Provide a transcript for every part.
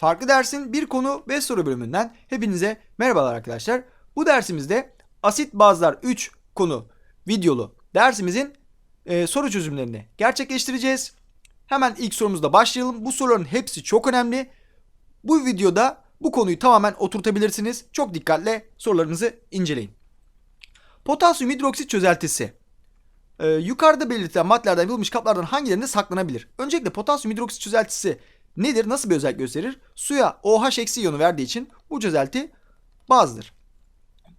Farklı dersin bir konu ve soru bölümünden hepinize merhabalar arkadaşlar. Bu dersimizde asit bazlar 3 konu videolu dersimizin e, soru çözümlerini gerçekleştireceğiz. Hemen ilk sorumuzda başlayalım. Bu soruların hepsi çok önemli. Bu videoda bu konuyu tamamen oturtabilirsiniz. Çok dikkatle sorularınızı inceleyin. Potasyum hidroksit çözeltisi. Ee, yukarıda belirtilen maddelerden yapılmış kaplardan hangilerinde saklanabilir? Öncelikle potasyum hidroksit çözeltisi nedir? Nasıl bir özellik gösterir? Suya OH eksi iyonu verdiği için bu çözelti bazdır.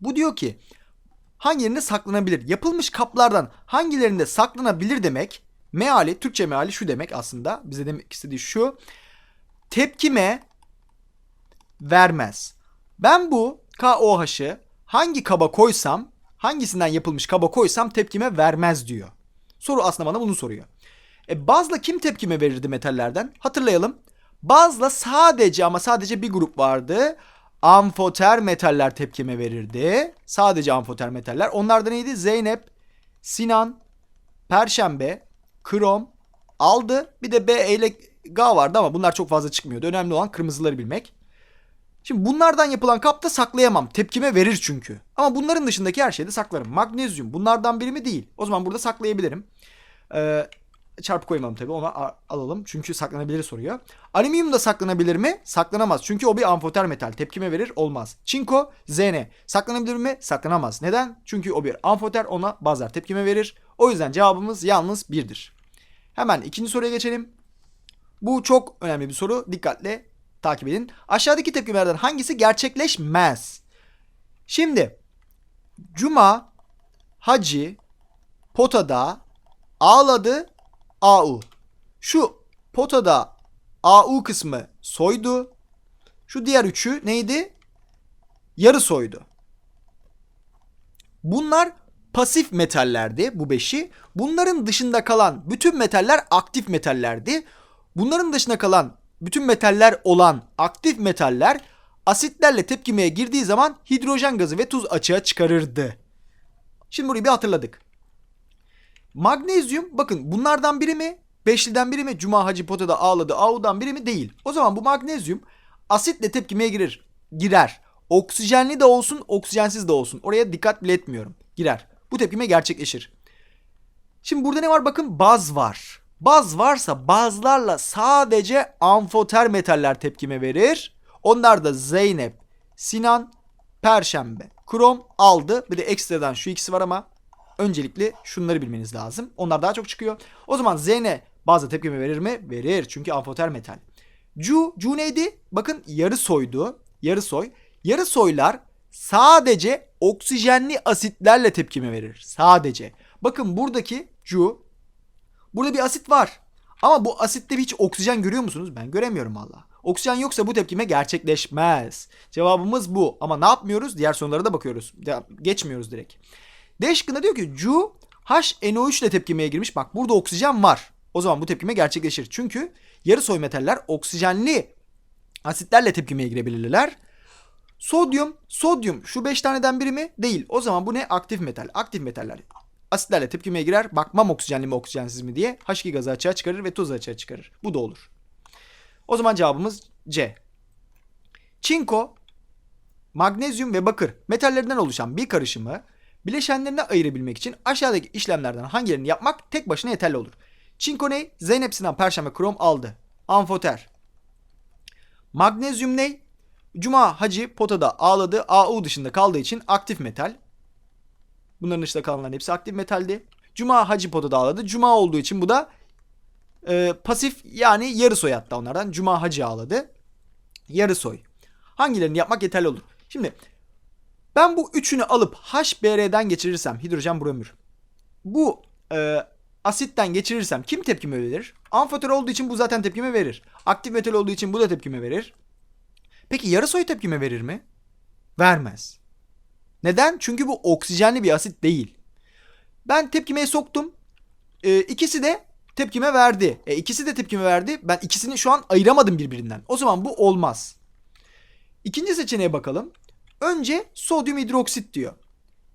Bu diyor ki hangilerinde saklanabilir? Yapılmış kaplardan hangilerinde saklanabilir demek meali, Türkçe meali şu demek aslında. Bize demek istediği şu. Tepkime vermez. Ben bu KOH'ı hangi kaba koysam, hangisinden yapılmış kaba koysam tepkime vermez diyor. Soru aslında bana bunu soruyor. E bazla kim tepkime verirdi metallerden? Hatırlayalım. Bazla sadece ama sadece bir grup vardı. Amfoter metaller tepkime verirdi. Sadece amfoter metaller. Onlar da neydi? Zeynep, Sinan, Perşembe, Krom, Aldı. Bir de B ile G vardı ama bunlar çok fazla çıkmıyordu. Önemli olan kırmızıları bilmek. Şimdi bunlardan yapılan kapta saklayamam. Tepkime verir çünkü. Ama bunların dışındaki her şeyde saklarım. Magnezyum bunlardan biri mi değil. O zaman burada saklayabilirim. Ee, çarpı koymadım tabii ona a- alalım. Çünkü saklanabilir soruyor. Alüminyum da saklanabilir mi? Saklanamaz. Çünkü o bir amfoter metal. Tepkime verir olmaz. Çinko, Zn. Saklanabilir mi? Saklanamaz. Neden? Çünkü o bir amfoter ona bazar tepkime verir. O yüzden cevabımız yalnız birdir. Hemen ikinci soruya geçelim. Bu çok önemli bir soru. Dikkatle takip edin. Aşağıdaki tepkimelerden hangisi gerçekleşmez? Şimdi Cuma, Hacı, Potada, Ağladı, AU. Şu Potada AU kısmı soydu. Şu diğer üçü neydi? Yarı soydu. Bunlar pasif metallerdi bu beşi. Bunların dışında kalan bütün metaller aktif metallerdi. Bunların dışında kalan bütün metaller olan aktif metaller asitlerle tepkimeye girdiği zaman hidrojen gazı ve tuz açığa çıkarırdı. Şimdi burayı bir hatırladık. Magnezyum bakın bunlardan biri mi? Beşliden biri mi? Cuma Hacı Pota'da ağladı. Ağu'dan biri mi? Değil. O zaman bu magnezyum asitle tepkimeye girer. Girer. Oksijenli de olsun, oksijensiz de olsun. Oraya dikkat bile etmiyorum. Girer. Bu tepkime gerçekleşir. Şimdi burada ne var? Bakın baz var. Baz varsa bazlarla sadece amfoter metaller tepkime verir. Onlar da Zeynep, Sinan, Perşembe, Krom aldı. Bir de ekstradan şu ikisi var ama öncelikle şunları bilmeniz lazım. Onlar daha çok çıkıyor. O zaman Zn bazı tepkime verir mi? Verir. Çünkü amfoter metal. Cu, Cu neydi? Bakın yarı soydu. Yarı soy. Yarı soylar sadece oksijenli asitlerle tepkime verir. Sadece. Bakın buradaki Cu Burada bir asit var. Ama bu asitte hiç oksijen görüyor musunuz? Ben göremiyorum valla. Oksijen yoksa bu tepkime gerçekleşmez. Cevabımız bu. Ama ne yapmıyoruz? Diğer sorulara da bakıyoruz. Geçmiyoruz direkt. D şıkkında diyor ki Cu HNO3 ile tepkimeye girmiş. Bak burada oksijen var. O zaman bu tepkime gerçekleşir. Çünkü yarı soy metaller oksijenli asitlerle tepkimeye girebilirler. Sodyum, sodyum şu 5 taneden biri mi? Değil. O zaman bu ne? Aktif metal. Aktif metaller asitlerle tepkimeye girer. Bakmam oksijenli mi oksijensiz mi diye. H2 gazı açığa çıkarır ve tuz açığa çıkarır. Bu da olur. O zaman cevabımız C. Çinko, magnezyum ve bakır metallerinden oluşan bir karışımı bileşenlerine ayırabilmek için aşağıdaki işlemlerden hangilerini yapmak tek başına yeterli olur. Çinko ne? Zeynep Sinan Perşembe Krom aldı. Amfoter. Magnezyum ne? Cuma Hacı potada ağladı. AU dışında kaldığı için aktif metal. Bunların dışında kalanların hepsi aktif metaldi. Cuma Hacı potada ağladı. Cuma olduğu için bu da e, pasif yani yarı soy hatta onlardan. Cuma Hacı ağladı. Yarı soy. Hangilerini yapmak yeterli olur. Şimdi ben bu üçünü alıp HBr'den geçirirsem hidrojen bromür. Bu e, asitten geçirirsem kim tepkime verir? Amfotör olduğu için bu zaten tepkime verir. Aktif metal olduğu için bu da tepkime verir. Peki yarı soy tepkime verir mi? Vermez. Neden? Çünkü bu oksijenli bir asit değil. Ben tepkimeye soktum. E, ikisi de tepkime verdi. E, ikisi de tepkime verdi. Ben ikisini şu an ayıramadım birbirinden. O zaman bu olmaz. İkinci seçeneğe bakalım. Önce sodyum hidroksit diyor.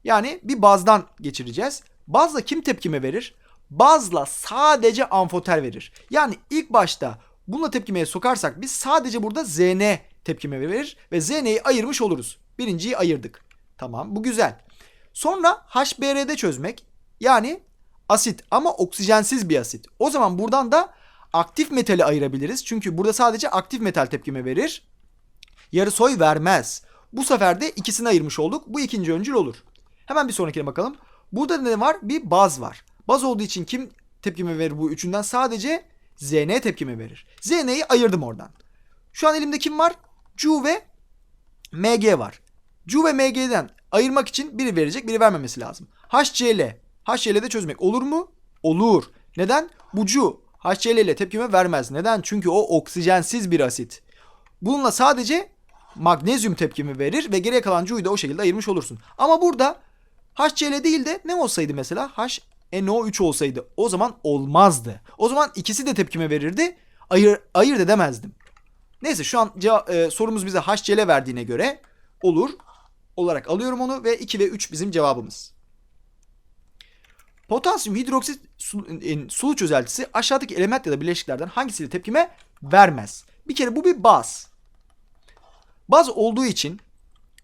Yani bir bazdan geçireceğiz. Bazla kim tepkime verir? Bazla sadece amfoter verir. Yani ilk başta bununla tepkimeye sokarsak biz sadece burada ZN tepkime verir ve ZN'yi ayırmış oluruz. Birinciyi ayırdık. Tamam bu güzel. Sonra HBr'de çözmek yani asit ama oksijensiz bir asit. O zaman buradan da aktif metali ayırabiliriz. Çünkü burada sadece aktif metal tepkime verir. Yarı soy vermez. Bu sefer de ikisini ayırmış olduk. Bu ikinci öncül olur. Hemen bir sonrakine bakalım. Burada ne var? Bir baz var. Baz olduğu için kim tepkime verir bu üçünden? Sadece ZN tepkime verir. ZN'yi ayırdım oradan. Şu an elimde kim var? Cu ve MG var. Cu ve MG'den ayırmak için biri verecek, biri vermemesi lazım. HCl. HCl'de çözmek olur mu? Olur. Neden? Bu Cu HCl ile tepkime vermez. Neden? Çünkü o oksijensiz bir asit. Bununla sadece magnezyum tepkimi verir ve geriye kalan Cu'yu da o şekilde ayırmış olursun. Ama burada HCl değil de ne olsaydı mesela? HNO3 olsaydı o zaman olmazdı. O zaman ikisi de tepkime verirdi. Ayır, ayırt edemezdim. Neyse şu an e, sorumuz bize HCl verdiğine göre olur olarak alıyorum onu ve 2 ve 3 bizim cevabımız. Potasyum hidroksit e, sulu çözeltisi aşağıdaki element ya da bileşiklerden hangisiyle tepkime vermez? Bir kere bu bir baz. Baz olduğu için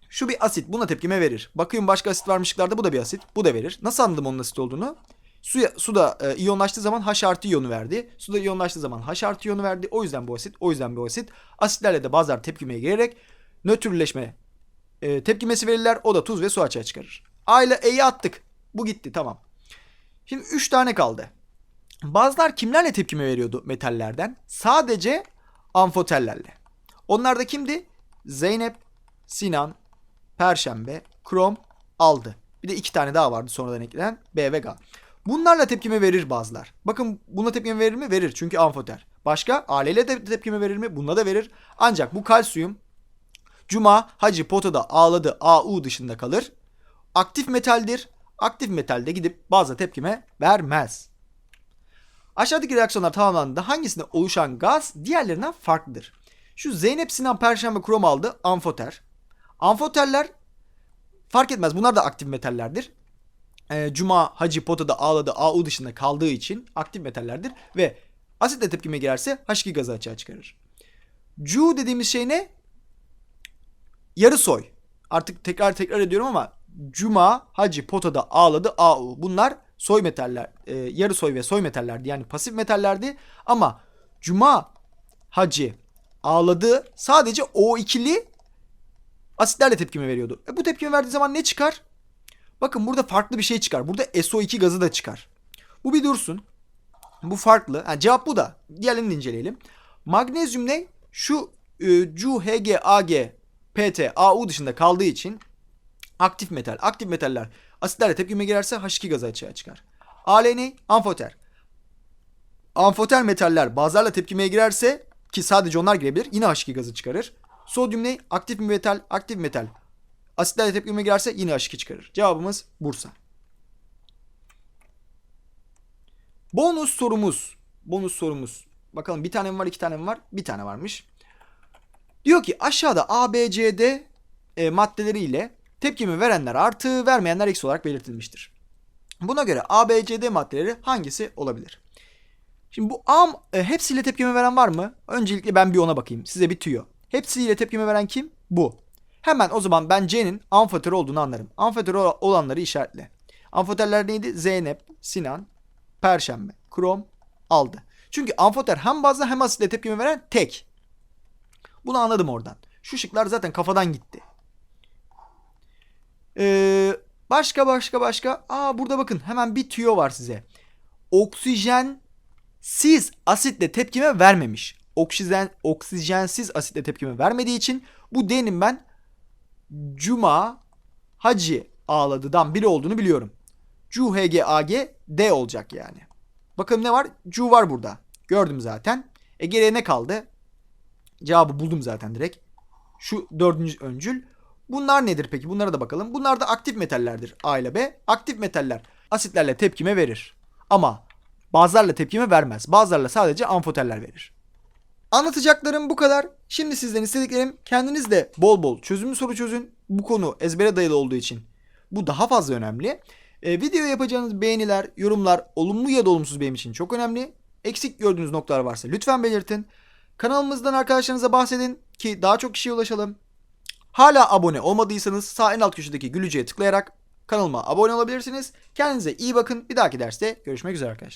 şu bir asit buna tepkime verir. Bakıyorum başka asit varmış şıklarda bu da bir asit. Bu da verir. Nasıl anladım onun asit olduğunu? Suya, suda e, iyonlaştığı zaman H artı iyonu verdi. Suda iyonlaştığı zaman H artı iyonu verdi. O yüzden bu asit. O yüzden bu asit. Asitlerle de bazılar tepkimeye girerek nötrleşme e, tepkimesi verirler. O da tuz ve su açığa çıkarır. A ile E'yi attık. Bu gitti tamam. Şimdi 3 tane kaldı. Bazılar kimlerle tepkime veriyordu metallerden? Sadece amfoterlerle. Onlar da kimdi? Zeynep, Sinan, Perşembe, Krom aldı. Bir de iki tane daha vardı sonradan eklenen B ve G. Bunlarla tepkime verir bazılar. Bakın buna tepkime verir mi? Verir çünkü amfoter. Başka aleyle de tepkime verir mi? Bununla da verir. Ancak bu kalsiyum Cuma, Hacı, Potada, Ağladı, AU dışında kalır. Aktif metaldir. Aktif metalde gidip bazı tepkime vermez. Aşağıdaki reaksiyonlar tamamlandığında hangisinde oluşan gaz diğerlerinden farklıdır? Şu Zeynep Sinan Perşembe Krom aldı amfoter. Amfoterler fark etmez bunlar da aktif metallerdir. Ee, Cuma, Hacı, Potada, Ağladı, AU dışında kaldığı için aktif metallerdir. Ve asitle tepkime girerse H2 gazı açığa çıkarır. Cu dediğimiz şey ne? Yarı soy. Artık tekrar tekrar ediyorum ama Cuma, Hacı, Potada, Ağladı, AU. Bunlar soy metaller, e, yarı soy ve soy metallerdi. Yani pasif metallerdi. Ama Cuma, Hacı, Ağladı sadece o ikili asitlerle tepkime veriyordu. E, bu tepkime verdiği zaman ne çıkar? Bakın burada farklı bir şey çıkar. Burada SO2 gazı da çıkar. Bu bir dursun. Bu farklı. Ha, cevap bu da. Diğerlerini inceleyelim. Magnezyum ne? Şu e, Cu, Hg, Ag, PT, Au dışında kaldığı için aktif metal. Aktif metaller asitlerle tepkime girerse H2 gazı açığa çıkar. Al ne? Amfoter. Amfoter metaller bazılarla tepkimeye girerse ki sadece onlar girebilir yine H2 gazı çıkarır. Sodyum ne? Aktif metal. Aktif metal. Asitlerle tepkime girerse yine H2 çıkarır. Cevabımız Bursa. Bonus sorumuz. Bonus sorumuz. Bakalım bir tane mi var iki tane mi var? Bir tane varmış. Diyor ki aşağıda A, B, C, D e, maddeleriyle tepkimi verenler artı vermeyenler eksi olarak belirtilmiştir. Buna göre A, B, C, D maddeleri hangisi olabilir? Şimdi bu A e, hepsiyle tepkime veren var mı? Öncelikle ben bir ona bakayım. Size bir tüyo. Hepsiyle tepkime veren kim? Bu. Hemen o zaman ben C'nin amfotör olduğunu anlarım. Amfotör olanları işaretle. Amfoterler neydi? Zeynep, Sinan, Perşembe, Krom aldı. Çünkü amfoter hem bazlı hem asitle tepkime veren tek. Bunu anladım oradan. Şu şıklar zaten kafadan gitti. Ee, başka başka başka. Aa burada bakın hemen bir tüyo var size. Oksijen siz asitle tepkime vermemiş. Oksijen oksijensiz asitle tepkime vermediği için bu D'nin ben Cuma Hacı ağladıdan biri olduğunu biliyorum. Cu H G A G D olacak yani. Bakın ne var? Cu var burada. Gördüm zaten. E geriye ne kaldı? Cevabı buldum zaten direkt. Şu dördüncü öncül. Bunlar nedir peki? Bunlara da bakalım. Bunlar da aktif metallerdir. A ile B. Aktif metaller asitlerle tepkime verir. Ama bazılarla tepkime vermez. Bazılarla sadece amfoterler verir. Anlatacaklarım bu kadar. Şimdi sizden istediklerim kendiniz de bol bol çözümlü soru çözün. Bu konu ezbere dayalı olduğu için bu daha fazla önemli. E, video yapacağınız beğeniler, yorumlar olumlu ya da olumsuz benim için çok önemli. Eksik gördüğünüz noktalar varsa lütfen belirtin. Kanalımızdan arkadaşlarınıza bahsedin ki daha çok kişiye ulaşalım. Hala abone olmadıysanız sağ en alt köşedeki gülücüye tıklayarak kanalıma abone olabilirsiniz. Kendinize iyi bakın. Bir dahaki derste görüşmek üzere arkadaşlar.